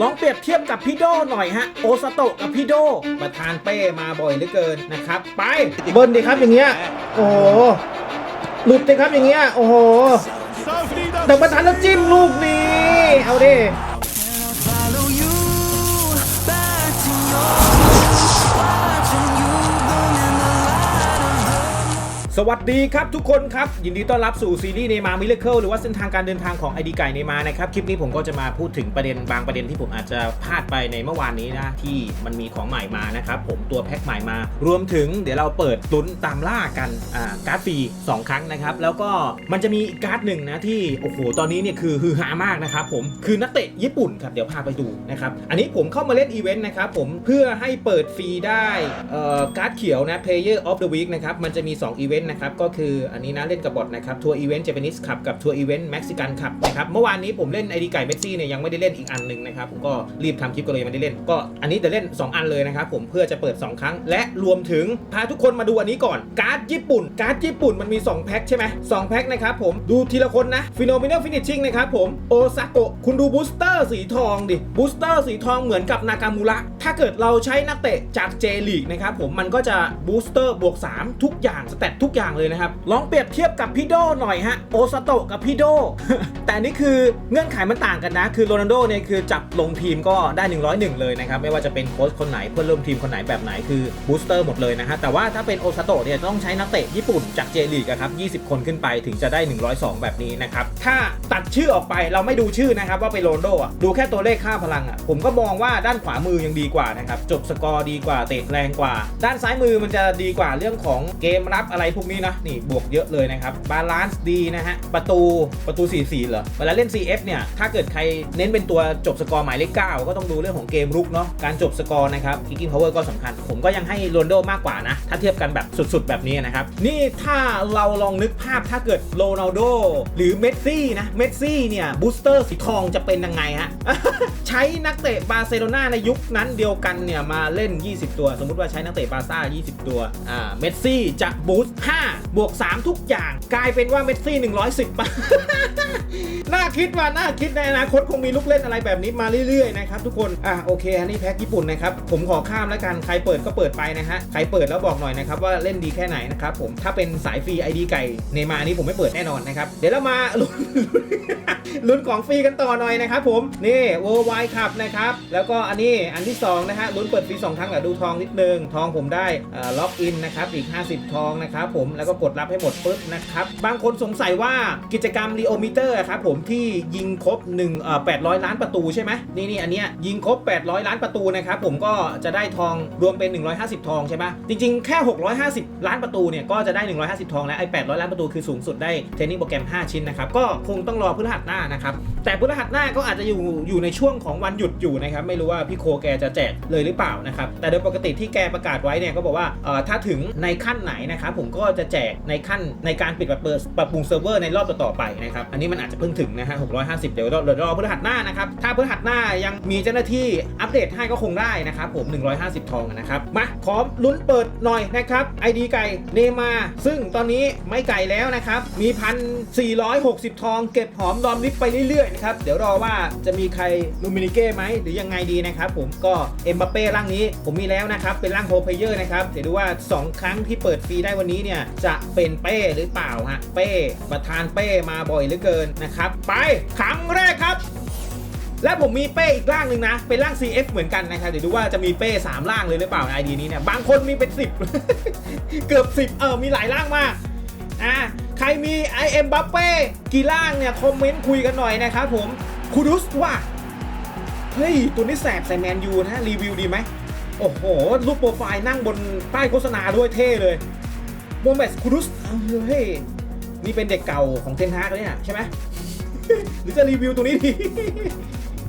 ลองเปรียบเทียบกับพี่โดหน่อยฮะโอสโตะกับพี่โดประธานเป้มาบ่อยเหลือเกินนะครับ ไปเบิ้ลดีครับอย่างเงี้ยโอ้โหหลุดดีครับอย่างเงี้ยโอ้โหแต่ประธานแล้วจิ้มลูกนี้เอาดิ สวัสดีครับทุกคนครับ ยินดีต้อนรับสู่ซีรีส์เนมามิเลเคิลหรือว่าเส้นทางการเดินทางของไอดีไก่เนมานะครับ คลิปนี้ผมก็จะมาพูดถึงประเด็นบางประเด็นที่ผมอาจจะพลาดไปในเมื่อวานนี้นะ ที่มันมีของใหม่มานะครับ ผมตัวแพ็คใหม่มา รวมถึงเดี๋ยวเราเปิดลุ้นตามล่ากันอ่าการ์ดฟรี2 ครั้งนะครับ แล้วก็มันจะมีอีกการ์ดหนึ่งนะที่โอ้โหตอนนี้เนี่ยคือฮือฮามากนะครับผมคือนักเตะญี่ปุ่นครับเดี๋ยวพาไปดูนะครับอันนี้ผมเข้ามาเล่นอีเวนต์นะครับผมเพื่อให้เปิดฟรีได้เอ่อการ์ดเขียวนะ Player of the Week นะครับมันจะมี2อีเวนต์นะครับก็คืออันนี้นะเล่นกับบอทนะครับทัวร์อีเวนต์เจแปนิสขับกับทัวร์อีเวนต์เม็กซิกันขับนะครับเมื่อวานนี้ผมเล่นไอดีไก่เมสซี่เนี่ยยังไม่ได้เล่นอีกอันหนึ่งนะครับผมก็รีบทำคลิปก็เลยยังไม่ได้เล่น ก็อันนี้จะเล่น 2 อันเลยนะครับผมเพื่อจะเปิด 2 ครั้ง และรวมถึงพาทุกคนมาดูอันนี้ก่อนการ์ดญี่ปุ่น การ์ดญี่ปุ่นมันมี 2 แพ็คใช่ไหมสองแพ็คนะครับผมดูทีละคนนะฟิโนมิน a ฟินิชชิ่งนะครับผมโอซาโกะคุณดูบูสเตอร์สีทองดิบูสเตอร์สีทองเหมือนกับนากามูระถ้าเกิดเราใช้นักเตะจากเจลีกนะครับผมมันก็จะบูสเตอร์บวก3ทุกอย่างสเตตทุกอย่างเลยนะครับ ลองเปรียบเทียบกับพี่โดหน่อยฮะ โอซาโตะกับพี่โด แต่นี่คือเงื่อนไขมันต่างกันนะ คือโรนัลโดเนี่ยคือจับลงทีมก็ได้ 101 เลยนะครับ ไม่ว่าจะเป็นโค้ชคนไหนเพื่อนร่วมทีมคนไหนแบบไหนคือบูสเตอร์หมดเลยนะฮะ แต่ว่าถ้าเป็นโอซาโตะเนี่ยต้องใช้นักเตะญี่ปุ่นจากเจลีกครับ20 คนขึ้นไปถึงจะได้ 102 แบบนี้นะครับ ถ้าตัดชื่อออกไปเราไม่ดูชื่อนะครับว่าเป็นโรนัลโดอะดูแค่ตัวเลขค่าพลังอะผมก็มองว่าด้านขวามือยังดีกว่านะครับจบสกอร์ดีกว่าเตะแรงกว่า ด้านซ้ายมือมันจะดีกว่าเรื่องของเกมรับอะไรพวกนี้นะนี่บวกเยอะเลยนะครับบาลานซ์ดีนะฮะประตูประตู4-4เหรอเวลาเล่น CF เนี่ยถ้าเกิดใครเน้นเป็นตัวจบสกอร์หมายเลข9ก็ต้องดูเรื่องของเกมรุกเนาะการจบสกอร์นะครับคิกกิ้งพาวเวอร์ก็สำคัญ ผมก็ยังให้โรนโดมากกว่านะ ถ้าเทียบกันแบบสุดๆ แบบนี้นะครับ นี่ถ้าเราลองนึกภาพถ้าเกิดโรนัลโดหรือเมสซี่นะเมสซี่เนี่ยบูสเตอร์สีทองจะเป็นยังไงฮะใช้นักเตะบาร์เซโลนาในยุคนั้นเดียวกันเนี่ยมาเล่น 20 ตัว สมมุติว่าใช้นักเตะบาร์ซ่า20 ตัวอ่าเมสซี่จะบูสต์5 บวก 3 ทุกอย่าง กลายเป็นว่าเมสซี่ 110ปะน่าคิดว่าน่าคิดในอนาคตคงมีลูกเล่นอะไรแบบนี้มาเรื่อยๆนะครับทุกคนอะโอเคอันนี้แพ็คญี่ปุ่นนะครับผมขอข้ามแล้วกันใครเปิดก็เปิดไปนะฮะใครเปิดแล้วบอกหน่อยนะครับว่าเล่นดีแค่ไหนนะครับผมถ้าเป็นสายฟรีไอดีไก่เนมานี่ผมไม่เปิดแน่นอนนะครับเดี๋ยวเรามาลุ้น ลุ้นของฟรีกันต่อหน่อยนะครับผม นี่ Worldwide Cup นะครับ แล้วก็อันนี้อันที่ 2 นะฮะลุ้นเปิดฟรี2ครั้งกับดูทองนิดนึง ทองผมได้ล็อกอินนะครับอีก 50 ทองนะครับผมแล้วก็กดรับให้หมดปึ๊บนะครับ บางคนสงสัยว่ากิจกรรม r ีโอมิเตอร์ครับผมที่ยิงครบ1เอ่อ800 ล้านประตูใช่ไหมนี่นี่อันเนี้ยยิงครบ 800 ล้านประตูนะครับผมก็จะได้ทองรวมเป็น 150 ทองใช่ไหมจริงๆ แค่ 650 ล้านประตูเนี่ยก็จะได้ 150 ทองแล้วไอ้800 ล้านประตูคือสูงสุดได้เทรนนิ่งโปรแกรม 5 ชิ้นนะครับก็คงต้องรอพฤหัสหน้านะครับ แต่พฤหัสหน้าก็อาจจะอยู่อยู่ในช่วงของวันหยุดอยู่นะครับ ไม่รู้ว่าพี่โคแกจะแจกเลยหรือเปล่านะครับ แต่โดยปกติที่แกประกาศไว้เนี่ยก็บอกว่าเอ่อถ้าถึงในขั้นไหนนะครับผมก็จะแจกในขั้นในการปิดปรับเปิดปรับปรุงเซิร์ฟเวอร์ในรอบต่อๆไปนะครับ อันนี้มันอาจจะเพิ่งถึงนะฮะ650 เดี๋ยวรอเดี๋ยวรอพฤหัสหน้านะครับ ถ้าพฤหัสหน้ายังมีเจ้าหน้าที่อัปเดตให้ก็คงได้นะครับผม 150 ทองนะครับ มาขอลุ้นเปิดหน่อยนะครับ ID ไก่เนมา ซึ่งตอนนี้ไม่ไก่แล้วนะครับ มีพัน460 ทองเก็บหอมรอมริบไปเรื่อยๆนะครับเดี๋ยวรอว่าจะมีใครลูมินิเก้ไหมหรือยังไงดีนะครับผมก็เอ็มบัปเป้ร่างนี้ผมมีแล้วนะครับเป็นร่างโฮเพเยอร์นะครับเดี๋ยวดูว่า 2 ครั้งที่เปิดฟรีได้วันนี้เนี่ยจะเป็นเป้หรือเปล่าฮะเป้ประธานเป้มาบ่อยเหลือเกินนะครับไปครั้งแรกครับและผมมีเป้อีกร่างหนึ่งนะ เป็นร่าง CF เหมือนกันนะครับ เดี๋ยวดูว่าจะมีเป้ 3 ร่างเลยหรือเปล่าในไอดีนี้เนี่ย บางคนมีเป็น 10 เกือบ 10 เออมีหลายร่างมาก อ่าใครมี i อ m บัฟเป้กี่ร่างเนี่ย คอมเมนต์คุยกันหน่อยนะครับผมคูดุสว่า เฮ้ย ตัวนี้แสบใส่แมนยูนะรีวิวดีไหม โอ้โห รูปโปรไฟล์นั่งบนป้ายโฆษณาด้วยเท่เลยโมเมสคูดุสเฮ้ย นี่เป็นเด็กเก่าของเทนฮากเลยเนี่ยใช่ไหมหรือจะรีวิวตัวนี้ดี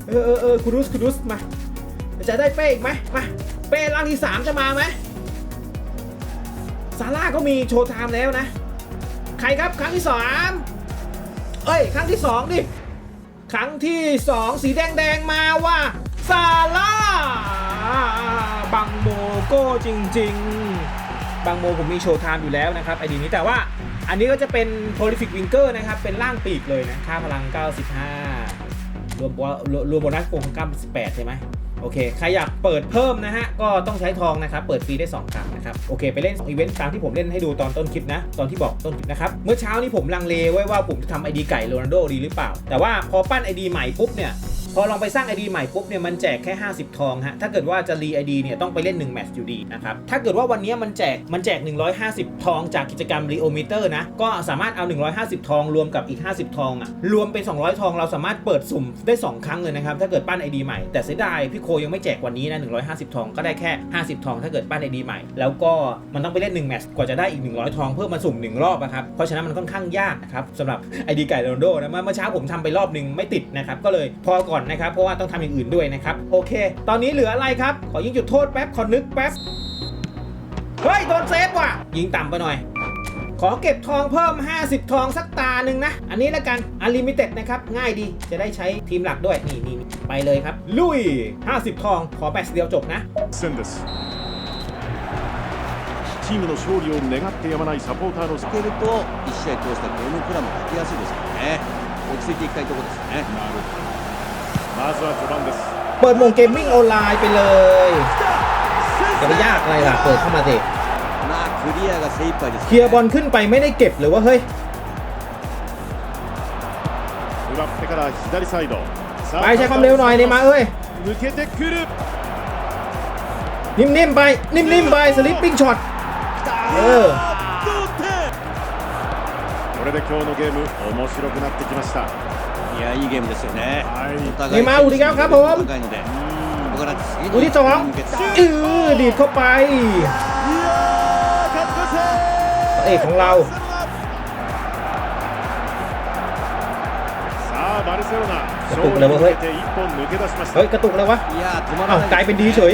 เออเออเออคูดุสคูดุสมา จะได้เป้อีกไหมมา เป้ร่างที่ 3 จะมาไหมซาร่าก็มีโชว์ไทม์แล้วนะ ใครครับครั้งที่3เอ้ย ครั้งที่2ดิครั้งที่2สีแดงแดงมาว่าซาร่าบังโมโก้จริง ๆบางโมผมมีโชว์ไทม์อยู่แล้วนะครับไอดีนี้แต่ว่าอันนี้ก็จะเป็น prolific winger นะครับ เป็นร่างปีกเลยนะ ค่าพลัง 95 รวมรวมรวมโบนัสโกงก้า18ใช่ไหม โอเค ใครอยากเปิดเพิ่มนะฮะ ก็ต้องใช้ทองนะครับ เปิดฟรีได้2ครั้งนะครับ โอเค ไปเล่นอีเวนต์ตามที่ผมเล่นให้ดูตอนต้นคลิปนะ ตอนที่บอกต้นคลิปนะครับ เมื่อเช้านี้ผมลังเลไว้ว่าผมจะทำไอดีไก่โรนัลโดดีหรือเปล่า แต่ว่าพอปั้นไอดีใหม่ปุ๊บเนี่ย พอลองไปสร้าง ID ใหม่ปุ๊บเนี่ยมันแจกแค่ 50 ทองฮะถ้าเกิดว่าจะรี ID เนี่ยต้องไปเล่น1แมตช์อยู่ดีนะครับถ้าเกิดว่าวันนี้มันแจกมันแจก 150 ทองจากกิจกรรม r e o m e t e r นะก็สามารถเอา 150 ทองรวมกับอีก 50 ทองอะรวมเป็น 200 ทองเราสามารถเปิดสุ่มได้ 2 ครั้งเลยนะครับถ้าเกิดปั้น ID ใหม่แต่เสียดายพี่โคยังไม่แจกวันนี้นะ150 ทองก็ได้แค่ 50 ทอง ถ้าเกิดปั้น ID ใหม่ แล้วก็มันต้องไปเล่น1แมตช์กว่าจะได้อีก 100 ทองเพื่อมาสุ่ม1รอบนะครับเพราะฉะนั้นมันค่อนข้างยากนะครับสำหรับ ID ไก่โรนโดนะเมื่อเช้าผมทำไปรอบนึงไม่ติดนะครับก็เลยพอก่อนนะครับ เพราะว่าต้องทำอย่างอื่นด้วยนะครับ โอเค ตอนนี้เหลืออะไรครับ ขอยิงจุดโทษแป๊บ ขอนึกแป๊บ เฮ้ย โดนเซฟว่ะ ยิงต่ำไปหน่อย ขอเก็บทองเพิ่ม 50 ทองสักตาหนึ่งนะ อันนี้ละกัน Unlimited นะครับ ง่ายดี จะได้ใช้ทีมหลักด้วย นี่นี่นี่ไปเลยครับ ลุย 50 ทอง ขอแมตช์เดียวจบนะ 戦ですチームの勝利を願ってやまないサポーターのつけると1試合通してゲームプランも書きやすいですからね落ち着いていきたいところですよねなるほどまずは序盤です เปิดโหมงเกมมิ่งออนไลน์ไปเลย จะไปยากอะไรล่ะ เปิดเข้ามาสิ まあクリアが精一杯です เคลียร์บอลขึ้นไปไม่ได้เก็บหรือว่าเฮ้ย 奪ってから左サイドさ ไปใช้ความเร็วหน่อยเนี่ยมาเอ้ย 抜けてくる นิ่มๆไป นิ่มๆไปสลิปปิ้งช็อต เออ 同点これで今日のゲーム面白くなってきました いやいいゲームですよねはいお互いネイマールリガーครับผม 高いのでここから次 ลูกที่สอง に向けて เออดีดเข้าไป いやー勝ちました พระเอกของเรา さあバルセロナกระ 勝 ตุก 利 เลย に วะ 向 เฮ้ย けて一本抜け出しました เฮ้ย กระตุกเลยวะ いや止まら อ้าว ない กลายเป็นดีเฉย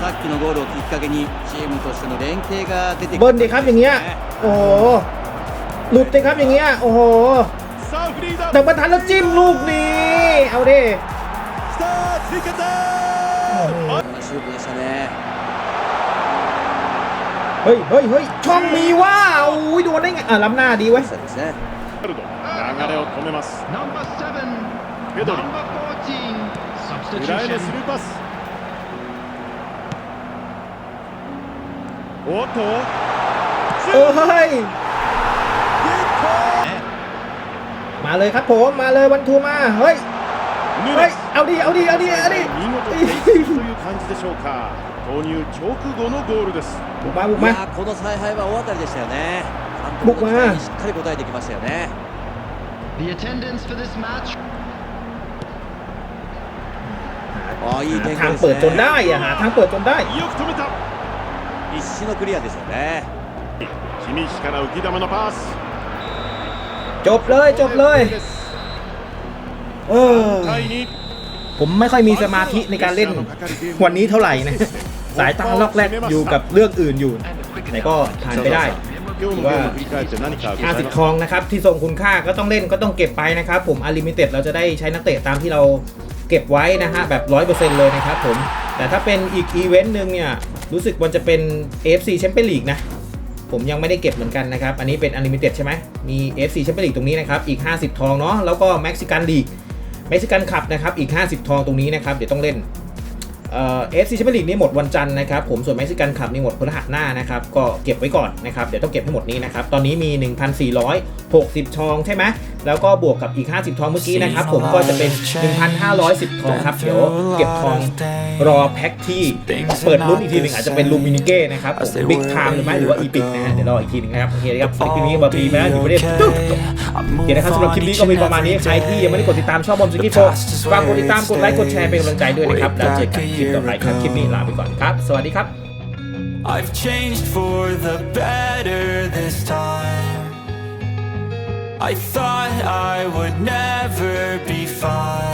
さっきのゴールをきっかけにチームとしての連携が出てき เบิ้ลดีครับอย่างเงี้ย โอ้โห หลุดดีครับอย่างเงี้ย โอ้โห さあフリーだ แต่บรรทันแล้วจิ้มลูกนี้ เอาดิสเฮ้ยเฮ้ยเฮ้ยช่องมีว่าอุ้ยโดนได้ไงอะล้ำหน้าดีเว้ยโอ้โห มาเลยครับผม มาเลยวันทูมา เฮ้ย ヌ เฮ้ ネ ย ス เอาดิ เอาดิ เอาดิ เอาดิ 見事テイクという感じでしょうか投入直後のゴールです บุกมาบุก い มา やこの采配は大当たりでしたよね監僕は督の期待にしっかり応えてきましたよね The attendance for this match ああいい展 ทาง 開です เปิดจน ね ได้อะหาทางเปิดจนได้ よく止めた必死のクリアですよね君石から浮き球のパス จบเลยจบเลยเออผมไม่ค่อยมีสมาธิในการเล่นวันนี้เท่าไหร่นะสายตาล็อกแรกอยู่กับเรื่องอื่นอยู่ไหนก็ผ่านไปได้ว่าห้าสิบทองนะครับที่ทรงคุณค่าก็ต้องเล่นก็ต้องเก็บไปนะครับ ผมอาริมิเต็ดเราจะได้ใช้นักเตะตามที่เราเก็บไว้นะฮะแบบร้อยเลยนะครับผมแต่ถ้าเป็นอีกอีเวนต์หนึ่งเนี่ยรู้สึกมันจะเป็น AFC แชมเปี้ยนลีกนะ ผมยังไม่ได้เก็บเหมือนกันนะครับ อันนี้เป็น Unlimited ใช่ไหมมี AFC Champions League ตรงนี้นะครับ อีก 50 ทองเนาะแล้วก็แม็กซิกันดีแม็กซิกันขับนะครับอีก 50 ทองตรงนี้นะครับเดี๋ยวต้องเล่น เอ่อฟซีแชมเปี้ยนลีกนี่หมดวันจันทร์นะครับผมส่วนเม็กซิกันคัพนี่หมดพฤหัสหน้านะครับก็เก็บไว้ก่อนนะครับเดี๋ยวต้องเก็บให้หมดนี้นะครับตอนนี้มี 1,460ทองใช่ไหมแล้วก็บวกกับอีก 50 ทองเมื่อกี้นะครับผมก็จะเป็น 1,510 ทองครับเดี๋ยวเก็บทองรอแพ็คที่เปิดรุ่นอีกทีหนึ่งอาจจะเป็นลูมินิเก้นะครับผมบิ๊กไทม์หรือไม่หรือว่าอีพิกนะฮะเดี๋ยวรออีกทีหนึงนะครับโอเคครับคลิปนี้บาร์บีไปแล้วอยู่ประเด็นจุ๊บโอเคนะครับสำหรับคลิปนี้ก็มีประมาณนี้ใครที่ยังไม่ได้กดติดตามช่องบอมสกี้โฟฝากกดติดตามกดไลค์กดแชร์เป็นกำลังใจด้วยนะครับแล้วเจอกันคลิปต่อไปครับ I've changed for the better this time. I thought I would never be fine.